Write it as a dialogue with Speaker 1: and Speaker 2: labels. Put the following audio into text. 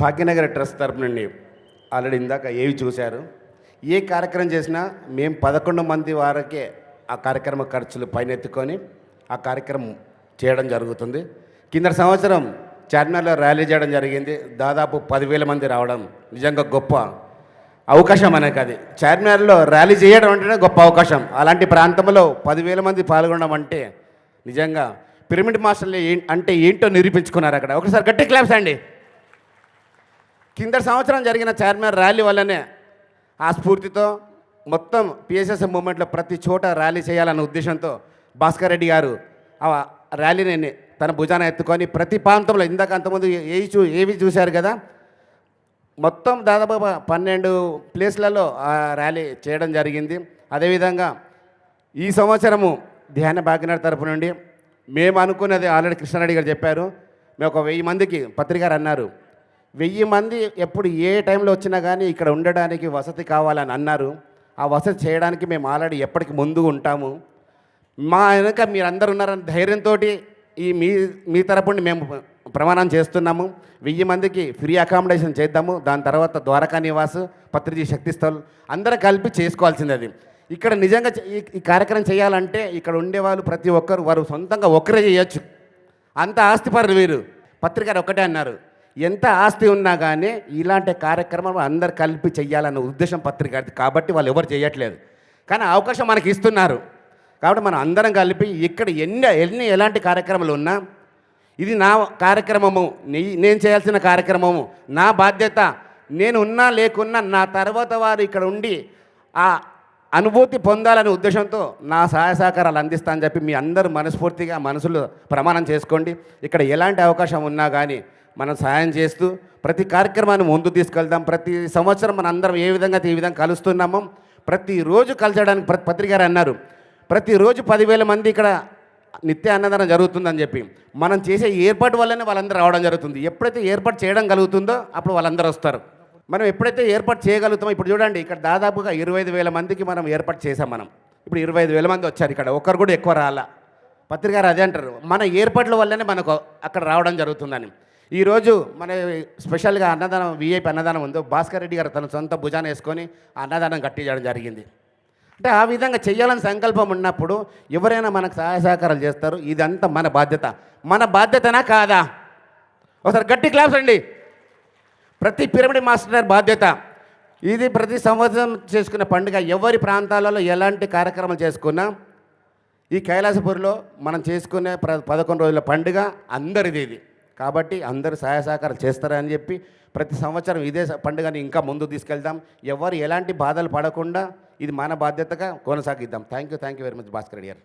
Speaker 1: Bhagyanagar trust తరపు నుండి already ఇందాక ఏవి చూశారు? ఏ కార్యక్రమం చేసినా మేము పదకొండు మంది వారికే ఆ కార్యక్రమ ఖర్చులు పైనెత్తుకొని ఆ కార్యక్రమం చేయడం జరుగుతుంది. కింద సంవత్సరం చార్మినార్లో ర్యాలీ చేయడం జరిగింది. దాదాపు పదివేల మంది రావడం నిజంగా గొప్ప అవకాశం అనేది అది. చార్మినార్లో ర్యాలీ చేయడం అంటేనే గొప్ప అవకాశం. అలాంటి ప్రాంతంలో పదివేల మంది పాల్గొనడం అంటే నిజంగా పిరమిడ్ మాస్టర్లు ఏ- అంటే ఏంటో నిరూపించుకున్నారు అక్కడ. ఒకసారి గట్టి క్లాప్స్ అండి. కింద సంవత్సరం జరిగిన చార్మినార్ ర్యాలీ వల్లనే ఆ స్ఫూర్తితో మొత్తం పిఎస్ఎస్ మూమెంట్లో ప్రతి చోట ర్యాలీ చేయాలన్న ఉద్దేశంతో భాస్కర్ రెడ్డి గారు ఆ ర్యాలీని తన భుజాన ఎత్తుకొని ప్రతి ప్రాంతంలో ఇందాక అంతకుముందు ఏవి చూ ఏవి చూశారు కదా? మొత్తం దాదాపు పన్నెండు ప్లేస్లలో ఆ ర్యాలీ చేయడం జరిగింది. అదేవిధంగా ఈ సంవత్సరము ధ్యాన భాగ్యనాథ్ తరపు నుండి మేము అనుకున్నది ఆల్రెడీ కృష్ణారెడ్డి గారు చెప్పారు. మేము ఒక వెయ్యి మందికి పత్రికారు అన్నారు. వెయ్యి మంది ఎప్పుడు ఏ టైంలో వచ్చినా కానీ ఇక్కడ ఉండడానికి వసతి కావాలని అన్నారు. ఆ వసతి చేయడానికి మేము ఆల్రెడీ ఎప్పటికి ముందు ఉంటాము. మా వెనుక మీరందరూ ఉన్నారని ధైర్యంతో ఈ మీ మీ తరపుని మేము ప్రమాణం చేస్తున్నాము. వెయ్యి మందికి ఫ్రీ అకామిడేషన్ చేద్దాము. దాని తర్వాత ద్వారకా నివాస్ పత్రిజీ శక్తిస్థల్ అందరూ కలిపి చేసుకోవాల్సింది అది ఇక్కడ నిజంగా ఈ- ఈ కార్యక్రమం చేయాలంటే ఇక్కడ ఉండేవాళ్ళు ప్రతి ఒక్కరు వారు సొంతంగా ఒక్కరే చేయొచ్చు. అంత ఆస్తిపరులు వీరు. పత్రికారు ఒక్కటే అన్నారు. ఎంత ఆస్తి ఉన్నా కానీ ఇలాంటి కార్యక్రమం అందరు కలిపి చేయాలన్న ఉద్దేశం పత్రిక కాబట్టి వాళ్ళు ఎవరు చేయట్లేదు కానీ అవకాశం మనకి ఇస్తున్నారు. కాబట్టి మనం అందరం కలిపి ఇక్కడ ఎన్ని ఎన్ని ఎలాంటి కార్యక్రమాలు ఉన్నా ఇది నా కార్యక్రమము నీ- నేను చేయాల్సిన కార్యక్రమము నా బాధ్యత నేను ఉన్నా లేకున్నా నా తర్వాత వారు ఇక్కడ ఉండి ఆ అనుభూతి పొందాలనే ఉద్దేశంతో నా సహాయ సహకారాలు అందిస్తా అని చెప్పి మీ అందరూ మనస్ఫూర్తిగా మనసులో ప్రమాణం చేసుకోండి. ఇక్కడ ఎలాంటి అవకాశం ఉన్నా కానీ మనం సహాయం చేస్తూ ప్రతి కార్యక్రమాన్ని ముందు తీసుకెళ్దాం. ప్రతి సంవత్సరం మన అందరం ఏ విధంగా అయితే ఈ విధంగా కలుస్తున్నామో ప్రతిరోజు కలిసడానికి ప్రతి పత్రికారు అన్నారు. ప్రతిరోజు పదివేల మంది ఇక్కడ నిత్య అన్నదానం జరుగుతుందని చెప్పి. మనం చేసే ఏర్పాటు వల్లనే వాళ్ళందరూ రావడం జరుగుతుంది. ఎప్పుడైతే ఏర్పాటు చేయడం కలుగుతుందో అప్పుడు వాళ్ళందరూ వస్తారు. మనం ఎప్పుడైతే ఏర్పాటు చేయగలుగుతామో ఇప్పుడు చూడండి ఇక్కడ దాదాపుగా ఇరవై ఐదు వేల మందికి మనం ఏర్పాటు చేసాం మనం. ఇప్పుడు ఇరవై ఐదు వేల మంది వచ్చారు ఇక్కడ. ఒక్కరు కూడా ఎక్కువ రాలా. పత్రికారు అదే అంటారు. మన ఏర్పాట్ల వల్లనే మనకు అక్కడ రావడం జరుగుతుందని. ఈరోజు మన స్పెషల్గా అన్నదానం విఐపి అన్నదానం ఉందో భాస్కర్ రెడ్డి గారు తన సొంత భుజాన వేసుకొని అన్నదానం కట్టించడం జరిగింది. అంటే ఆ విధంగా చేయాలని సంకల్పం ఉన్నప్పుడు ఎవరైనా మనకు సహాయ సహకారాలు చేస్తారు ఇదంతా మన బాధ్యత. మన బాధ్యతనా కాదా? ఒకసారి గట్టి క్లాస్ అండి. ప్రతి పిరమిడ్ మాస్టర్ బాధ్యత. ఇది ప్రతి సంవత్సరం చేసుకునే పండుగ. ఎవరి ప్రాంతాలలో ఎలాంటి కార్యక్రమాలు చేసుకున్నా ఈ కైలాసపూర్లో మనం చేసుకునే ప్ర పదకొండు రోజుల పండుగ అందరిది ఇది. కాబట్టి అందరూ సహాయ సహకారాలు చేస్తారని చెప్పి ప్రతి సంవత్సరం ఇదే పండుగని ఇంకా ముందు తీసుకెళ్దాం. ఎవరు ఎలాంటి బాధలు పడకుండా ఇది మన బాధ్యతగా కొనసాగిద్దాం. Thank you thank you very much Bhaskar Reddy garu